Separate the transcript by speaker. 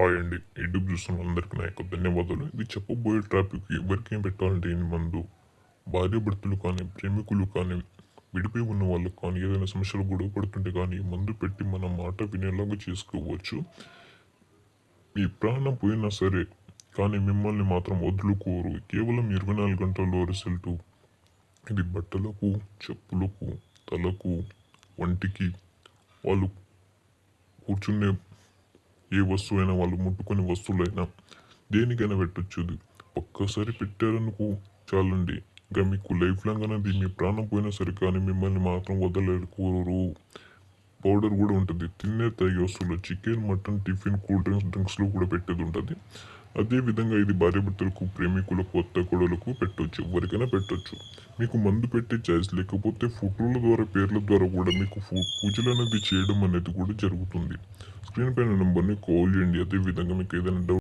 Speaker 1: Hi అండి YouTube చూస్తున్న అందరికీ నా యొక్క ధన్యవాదాలు. ఇది చెప్పబోయే టాపిక్ ఎవరికేం పెట్టాలంటే ఈ మందు. భార్య భర్తలు కానీ ప్రేమికులు కానీ విడిపోయి ఉన్న వాళ్ళకు కానీ ఏదైనా సమస్యలు గొడవ పడుతుంటే కానీ మందు పెట్టి మన మాట వినేలాగా చేసుకోవచ్చు. మీ ప్రాణం పోయినా సరే కానీ మిమ్మల్ని మాత్రం వదులుకోరు. కేవలం ఇరవై నాలుగు గంటల్లో రిజల్ట్. ఇది బట్టలకు చెప్పులకు తలకు వంటికి వాళ్ళు కూర్చునే ఏ వస్తువైనా వాళ్ళు ముట్టుకునే వస్తువులైనా దేనికైనా పెట్టొచ్చు ఒక్కసారి పెట్టారనుకో చాలండి. ఇంకా మీకు లైఫ్ లాంగ్ అనేది మీ ప్రాణం పోయినా సరే కానీ మిమ్మల్ని మాత్రం వదలరుకోరు పౌడర్ కూడా ఉంటుంది. తినే తాగే వస్తువులు chicken mutton tiffin cool drinks డ్రింక్స్లో కూడా పెట్టేది ఉంటుంది. అదే విధంగా ఇది భార్యభర్తలకు ప్రేమికులకు కొత్త కొడలకు పెట్టొచ్చు. ఎవరికైనా పెట్టొచ్చు. మీకు మందు పెట్టే ఛాయిస్ లేకపోతే ఫోటోల ద్వారా పేర్ల ద్వారా కూడా మీకు పూజలు అనేది చేయడం అనేది కూడా జరుగుతుంది. స్క్రీన్ పైన నెంబర్ని కాల్ చేయండి. అదే విధంగా మీకు ఏదైనా డౌట్